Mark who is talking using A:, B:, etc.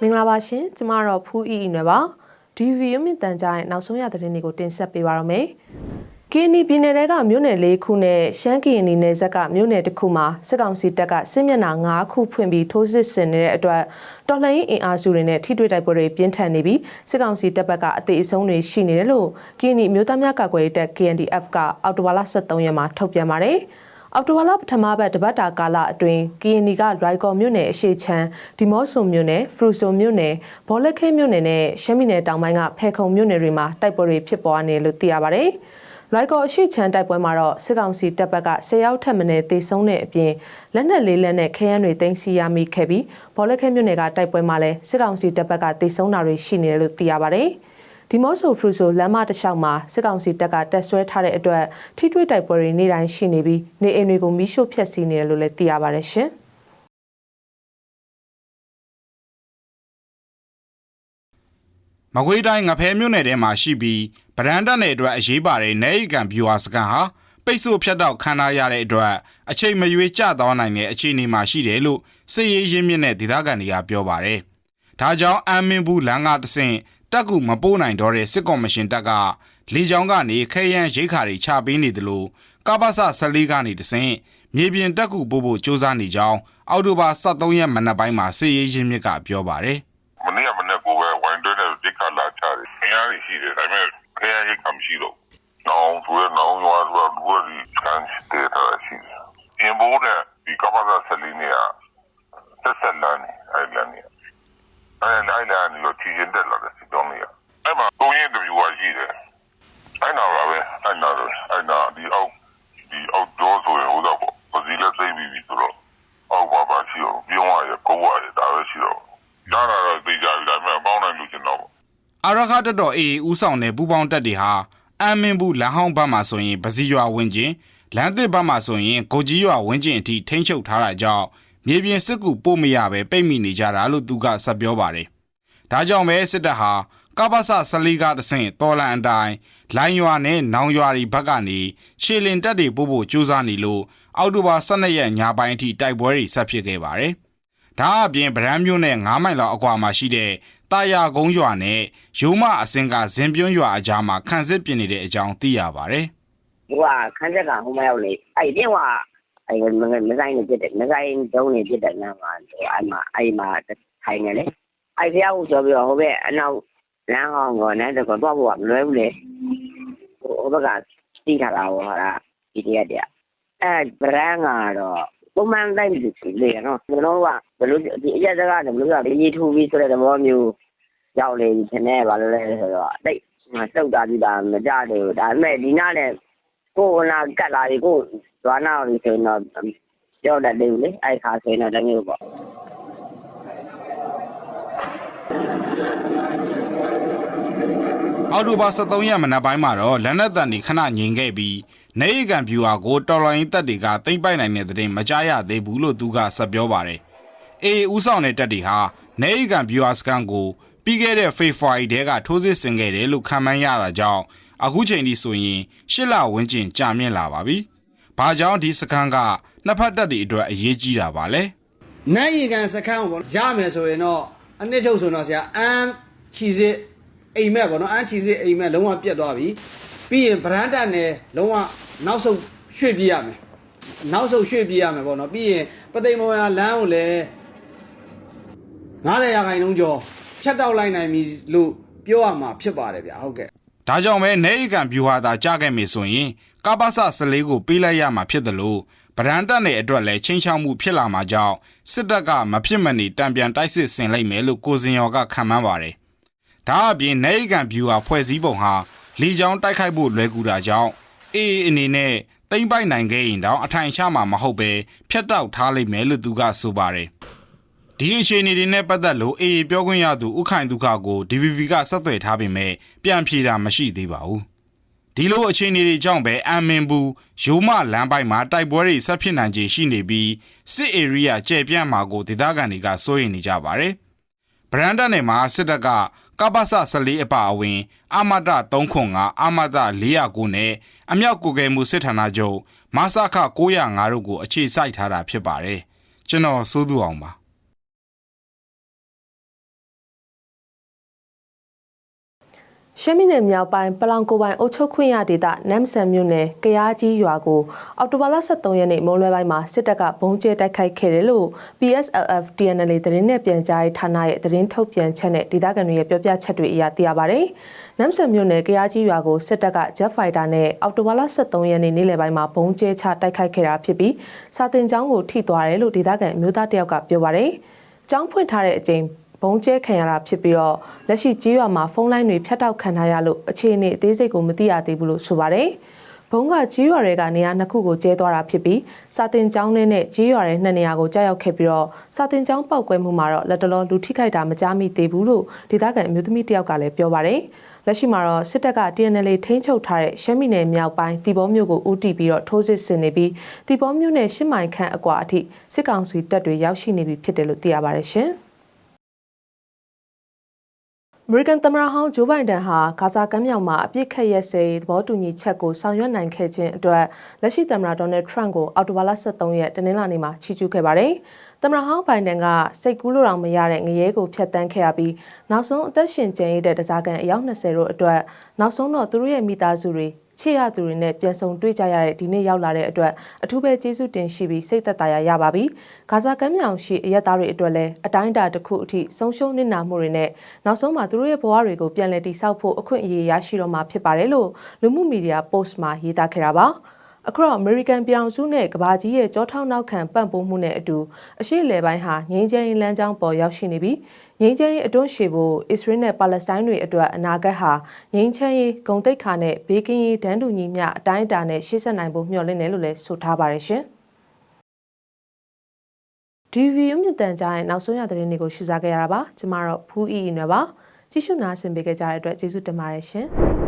A: မင်္ဂလာပါရှင်ကျမတော့ဖူးအီအီနွယ်ပါဒီဗီယိုမြင့်တန်ကြားရဲ့နောက်ဆုံးရသတင်းတွေကိုတင်ဆက်ပေးပါရမယ်ကင်းနီပြည်နယ်တဲကမြို့နယ်၄ခုနဲ့ရှမ်းကရင်နီနယ်ဇက်ကမြို့နယ်တစ်ခုမှာစစ်ကောင်စီတပ်ကစစ်မျက်နှာ၅ခုဖွင့်ပြီးထိုးစစ်ဆင်နေတဲ့အတွက်တော်လှန်ရေးအင်အားစုတွေနဲ့ထိတွေ့တိုက်ပွဲတွေပြင်းထန်နေပြီးစစ်ကောင်စီတပ်ဘက်ကအသေးအဆုံးတွေရှိနေတယ်လို့ကင်းနီမြို့သားများကာကွယ်ရေးတပ် KNDF ကအောက်တိုဘာလ23ရက်မှာထုတ်ပြန်ပါတယ် အော်တိုဝါလာပထမဘက်တပတ်တာကာလအတွင်းကီယနီကရိုက်ကော်မြို့နယ်အရှိချမ်းဒီမော့ဆိုမြို့နယ်ဖရူဆိုမြို့နယ်ဘောလက်ခဲမြို့နယ်နဲ့ရှမ်းပြည်နယ်တောင်ပိုင်းကဖဲခုံမြို့နယ်တွေမှာတိုက်ပွဲတွေဖြစ်ပေါ်နေလို့သိရပါတယ်။ရိုက်ကော်အရှိချမ်းတိုက်ပွဲမှာတော့စစ်ကောင်စီတပ်ဘက်က10ရောက်ထက်မနည်းသေဆုံးတဲ့အပြင်လက်နက်လေးလက်နဲ့ခဲယမ်းတွေတင်စီရမိခဲ့ပြီးဘောလက်ခဲမြို့နယ်ကတိုက်ပွဲမှာလည်းစစ်ကောင်စီတပ်ဘက်ကသေဆုံးတာတွေရှိနေတယ်လို့သိရပါတယ်။ ဒီမော့ဆိုဖရူဆိုလမ်းမတစ်လျှောက်မှာစစ်ကောင်စီတပ်ကတက်ဆွဲထားတဲ့အတွက်ထိတွေ့တိုက်ပွဲတွေနေ့တိုင်းရှိနေပြီးနေအိမ်တွေကိုမီးရှို့ဖျက်ဆီးနေတယ်လို့လည်းသိရပါတယ်ရှင်။
B: မကွေးတိုင်းငဖဲမြို့နယ်ထဲမှာရှိပြီးဗရန်တက်နယ်အတွက်အရေးပါတဲ့နေရီကန်ဗျူဟာစကန်ဟာပိတ်ဆို့ဖြတ်တောက်ခံထားရတဲ့အတွက်အချိန်မရွေးကျသွားနိုင်တဲ့အခြေအနေမှာရှိတယ်လို့စစ်ရေးရင်းမြစ်နဲ့ဒေသခံတွေကပြောပါတယ်။ဒါကြောင့်အမ်မင်ဘူးလမ်းကတဆင့် တက်ကူမပို့နိုင်တော့တဲ့စစ်ကော်မရှင်တပ်ကလေကြောင်းကနေခဲယမ်းရိတ်ခါတွေချပေးနေတယ်လို့ကပ္ပစ14ကနေတဆင့်မြေပြင်တက်ကူပို့ဖို့စ조사နေကြောင်းအောက်တိုဘာ23ရက်မနက်ပိုင်းမှာစစ်ရေးရင်းမြစ်ကပြောပါတယ်။
C: မနေ့ကမနေ့ကိုပဲဝိုင်းတွဲတဲ့ဒီကလာချတယ်။ခရရရှိတယ်ဒါပေမဲ့ခရရကမရှိတော့။နောင်ဆိုရနောင်ရွာရွာလူရီကန်စတေတာရှိတယ်။အင်ဘောတဲ့ဒီကမ္ဘာဆလီနီယာသက်ဆက်လာနေအိုင်လန်နီ။အဲ့အိုင်လန်နီကိုချီရင်တက်လာတဲ့စစ်တော်နေရ။အဲ့မှာကိုရင်းတဗျူဟာရှိတယ်။အဲ့နာပါပဲအဲ့နာအဲ့နာဒီအောက်ဒီအောက်တော့ဆိုရင်ဟိုတော့ပေါ့ပစီလက်သိပြီးပြီဆိုတော့အောက်ပါပါရှိတော့ပြုံးရရကိုဝရဒါပဲရှိ တော့ဒါတော့သိကြပြီဒါပေမဲ့ပေါင်းနိုင်လို့ကျွန်တော်
B: အာရခတက်တော်အေဦးဆောင်တဲ့ပူပေါင်းတက်တွေဟာအမ်မင်ဘူးလမ်းဟောင်းဘက်မှာဆိုရင်ပစီရွာဝင်းကျင်လမ်းသစ်ဘက်မှာဆိုရင်ကိုကြီးရွာဝင်းကျင်အထိထိမ့်ချုပ်ထားတာကြောင့်မြေပြင်စစ်ကူပို့မရပဲပိတ်မိနေကြတာလို့သူကဆက်ပြောပါတယ်။ဒါကြောင့်ပဲစစ်တပ်ဟာကပ္ပစ14ကတဆင့်တော်လန်အတိုင်းလိုင်းရွာနဲ့နောင်ရွာတွေဘက်ကနေရှေလင်တက်တွေပို့ဖို့ကြိုးစားနေလို့အောက်တိုဘာ12ရက်ညပိုင်းအထိတိုက်ပွဲတွေဆက်ဖြစ်ခဲ့ပါတယ်။ ဒါအပြင်ဗရန်မြို့နဲ့9မိုင်လောက်အကွာမှာရှိတဲ့တာယာကုန်းရွာနဲ့ရိုးမအစင်ကဇင်ပြုံးရွာအကြားမှာခန့်စစ်ပြင်နေတဲ့အကြောင်းသိရပါတယ်
D: ဟိုကခန်းချက်ကဟိုမရောက်လေအဲ့ဒီကအဲ့မမဆိုင်နေပြစ်တယ်မဆိုင်တုံးနေပြစ်တယ်နားမှာအဲ့မှာအဲ့မှာထိုင်နေလေအဲ့ဖျားကိုဆိုပြီးတော့ဟိုဘက်အနောက်လမ်းဟောင်းကနန်းတော့တော့ဖို့ကမလွယ်ဘူးလေဟိုဘက်ကတီးထားတာဟောတာဒီတရက်တည်းအဲ့ဗရန်ကတော့ ပုံမှန်တိုင်းလူစီလေနော်ကျွန်တော်ကဘယ်လိုဒီအရက်စကားကဘယ်လိုလဲရေးထူပြီးဆိုတဲ့သဘောမျိုးရောက်လေဒီနေ့ဘာလို့လဲဆိုတော့တိတ်တုတ်တာကြည့်တာမကြတယ်ဒါပေမဲ့ဒီနားနဲ့ကိုယ်လာကတ်လာပြီကိုဇွာနာကိုဆိုရင်တော့ပြောတတ်တယ်လေအဲ့ခါဆိုရင်တော့တမျိုးပေါ့
B: အောက်တိုဘာ23ရက်မနက်ပိုင်းမှာတော့လက်နက်တန်တွေခဏငြိမ်ခဲ့ပြီး နေရီကန်ဗျူဟာကိုတော်လိုင်းတပ်တွေကတိမ့်ပိုက်နိုင်တဲ့တဲ့မကြားရသေးဘူးလို့သူကဆက်ပြောပါတယ်။အေဦးဆောင်တဲ့တပ်တွေဟာနေရီကန်ဗျူဟာစကန်ကိုပြီးခဲ့တဲ့ဖေဖော်ဝါရီထဲကထိုးစစ်ဆင်ခဲ့တယ်လို့ခန့်မှန်းရတာကြောင့်အခုချိန်ထိဆိုရင်ရှစ်လဝန်းကျင်ကြာမြင့်လာပါပြီ။ဘာကြောင့်ဒီစကန်ကနှစ်ဖက်တပ်တွေအတွက်အရေးကြီးတာပါလဲ။
E: နိုင်ရီကန်စခန်းကိုပေါ့ရမယ်ဆိုရင်တော့အနှစ်ချုပ်ဆိုတော့ဆရာအန်းချီစစ်အိမ်မက်ပေါ့နော်အန်းချီစစ်အိမ်မက်လုံးဝပြတ်သွားပြီ ပြီးရင်ဗရန်တက်နယ်လုံးဝနောက်ဆုတ်ရွှေ့ပြေးရမယ်နောက်ဆုတ်ရွှေ့ပြေးရမယ်ပေါ့နော်ပြီးရင်ပသိမ်မော်ရလမ်းကိုလည်း90ရာခိုင်နှုန်းကျော်ဖြတ်တောက်လိုက်နိုင်ပြီလို့ပြောရမှာဖြစ်ပါတယ်ဗျာဟုတ်ကဲ့
B: ဒါကြောင့်ပဲနေရီကန်ဗျူဟာသာကြားခဲ့မယ်ဆိုရင်ကပ္ပစ14ကိုပေးလိုက်ရမှာဖြစ်တယ်လို့ဗရန်တက်နယ်အတွက်လည်းချင်းချောက်မှုဖြစ်လာမှာကြောင့်စစ်တပ်ကမဖြစ်မနေတံပြန်တိုက်စစ်ဆင်လိုက်မယ်လို့ကိုစင်ရော်ကခံမှန်းပါတယ်။ဒါအပြင်နေရီကန်ဗျူဟာဖွဲ့စည်းပုံဟာ လီချောင်းတိုက်ခိုက်ဖို့လွယ်ကူတာကြောင့်အေးအနေနဲ့တိမ့်ပိုက်နိုင်ခဲ့ရင်တောင်အထိုင်ချမှာမဟုတ်ပဲဖျက်တောက်ထားလိုက်မယ်လို့သူကဆိုပါတယ်။ဒီအခြေအနေတွေနဲ့ပတ်သက်လို့အေအေပြောခွင့်ရသူဥခိုင်ဒုက္ခကို DVB ကဆက်သွယ်ထားပေမဲ့ပြန်ဖြေတာမရှိသေးပါဘူး။ဒီလိုအခြေအနေတွေကြောင့်ပဲအမ်မင်ဘူးရိုးမလမ်းပိုင်းမှာတိုက်ပွဲတွေဆက်ဖြစ်နိုင်ခြေရှိနေပြီးစစ်အေရီးယားကျယ်ပြန့်မှာကိုဒေသခံတွေကစိုးရိမ်နေကြပါတယ်။ ဗရန်ဒတ်နယ်မှာစစ်တပ်ကကပ္ပစ14အပါအဝင်အမတ305အမတ409နဲ့အမြောက်ကိုကဲမှုစစ်ဌာနချုပ်မဆခ905တို့ကိုအခြေစိုက်ထားတာဖြစ်ပါတယ်။ကျွန်တော်စိုးသူအောင်ပါ
A: ရှမ်းပြည်နယ်မြောက်ပိုင်းပလောင်ကိုယ်ပိုင်အုပ်ချုပ်ခွင့်ရဒေသနမ်ဆန်မြို့နယ်ကရားကြီးရွာကိုအောက်တိုဘာလ23ရက်နေ့မွန်းလွဲပိုင်းမှာစစ်တပ်ကဘုံကျဲတိုက်ခိုက်ခဲ့တယ်လို့ PSLF TNL သတင်းနဲ့ပြန်ကြားရေးဌာနရဲ့သတင်းထုတ်ပြန်ချက်နဲ့ဒေသခံတွေရဲ့ပြောပြချက်တွေအရသိရပါတယ်။နမ်ဆန်မြို့နယ်ကရားကြီးရွာကိုစစ်တပ်က Jet Fighter နဲ့အောက်တိုဘာလ23ရက်နေ့နေ့လယ်ပိုင်းမှာဘုံကျဲချတိုက်ခိုက်ခဲ့တာဖြစ်ပြီးစာတင်ကျောင်းကိုထိသွားတယ်လို့ဒေသခံအမျိုးသားတယောက်ကပြောပါတယ်။ကျောင်းဖွင့်ထားတဲ့အချိန် ဘုံကျဲခံရတာဖြစ်ပြီးတော့လက်ရှိကြီးရွာမှာဖုန်းလိုင်းတွေဖြတ်တောက်ခံထားရလို့အခြေအနေအသေးစိတ်ကိုမသိရသေးဘူးလို့ဆိုပါတယ်။ဘုံကကြီးရွာတွေကနေရာနှစ်ခုကိုကျဲသွားတာဖြစ်ပြီးစာတင်ကျောင်းထဲနဲ့ကြီးရွာရဲ့နှစ်နေရာကိုကြားရောက်ခဲ့ပြီးတော့စာတင်ကျောင်းပောက်ကွဲမှုမှာတော့လက်တလောလူထိခိုက်တာမကြားမိသေးဘူးလို့ဒေသခံအမျိုးသမီးတယောက်ကလည်းပြောပါတယ်။လက်ရှိမှာတော့စစ်တပ်က TNL ထိန်းချုပ်ထားတဲ့ရှမ်းပြည်နယ်မြောက်ပိုင်းတီဘောမြို့ကိုဦးတည်ပြီးတော့ထိုးစစ်ဆင်နေပြီးတီဘောမြို့နဲ့ရှစ်မိုင်ခန့်အကွာအထိစစ်ကောင်စီတပ်တွေရောက်ရှိနေပြီဖြစ်တယ်လို့သိရပါတယ်ရှင်။ အမေရိကန်သမ္မတဟောင်းဂျိုးဘိုင်ဒန်ဟာဂါဇာကမ်းမြောင်မှာအပြစ်ခတ်ရက်စေသဘောတူညီချက်ကိုဆောင်ရွက်နိုင်ခဲ့ခြင်းအတွက်လက်ရှိသမ္မတဒေါ်နယ်ထရန့်ကိုအောက်တိုဘာလ23ရက်တနင်္လာနေ့မှာချီးကျူးခဲ့ပါတယ်။သမ္မတဟောင်းဘိုင်ဒန်ကစိတ်ကူးလို့တောင်မရတဲ့ငရဲကိုဖျက်ဆီးခဲ့ရပြီးနောက်ဆုံးအသက်ရှင်ကျန်ရတဲ့တစားကန်အယောက်20တို့အတွက်နောက်ဆုံးတော့သူတို့ရဲ့မိသားစုတွေ ချစ်ရသူတွေနဲ့ပြန်ဆုံတွေ့ကြရတဲ့ဒီနေ့ရောက်လာတဲ့အတွက်အထူးပဲကျေးဇူးတင်ရှိပြီးစိတ်သက်သာရရပါပြီ။ဂါဇာကမ်းမြောင်ရှိအရက်သားတွေအတွက်လည်းအတိုင်းအတာတစ်ခုအထိဆုံးရှုံးနစ်နာမှုတွေနဲ့နောက်ဆုံးမှာသူတို့ရဲ့ဘဝတွေကိုပြန်လည်တည်ဆောက်ဖို့အခွင့်အရေးရရှိတော့မှာဖြစ်ပါတယ်လို့လူမှုမီဒီယာ post မှာရေးသားခဲ့တာပါ။ အခုတော့ American ပြောင်စုနဲ့ကဘာကြီးရဲ့ကြောထောက်နောက်ခံပံ့ပိုးမှုနဲ့အတူအရှိလေပိုင်းဟာငြိမ်းချမ်းရေးလမ်းကြောင်းပေါ်ရောက်ရှိနေပြီးငြိမ်းချမ်းရေးအတွန်းရှည်ဖို့အစ္စရေးနဲ့ပါလက်စတိုင်းတွေအတွက်အနာဂတ်ဟာငြိမ်းချမ်းရေးဂုံတိတ်ခါနဲ့ဘေးကင်းရေးတန်းတူညီမျှအတိုင်းအတာနဲ့ရှေ့ဆက်နိုင်ဖို့မျှော်လင့်တယ်လို့လည်းဆိုထားပါတယ်ရှင်။ DV မြင့်တန်ကြားရဲ့နောက်ဆုံးရသတင်းတွေကိုရှုစားခဲ့ရတာပါ။ကျမတော့ဖူးအီအီနဲ့ပါ။ကြည့်ရှုနာဆင်ပေးကြတဲ့အတွက်ကျေးဇူးတင်ပါတယ်ရှင်။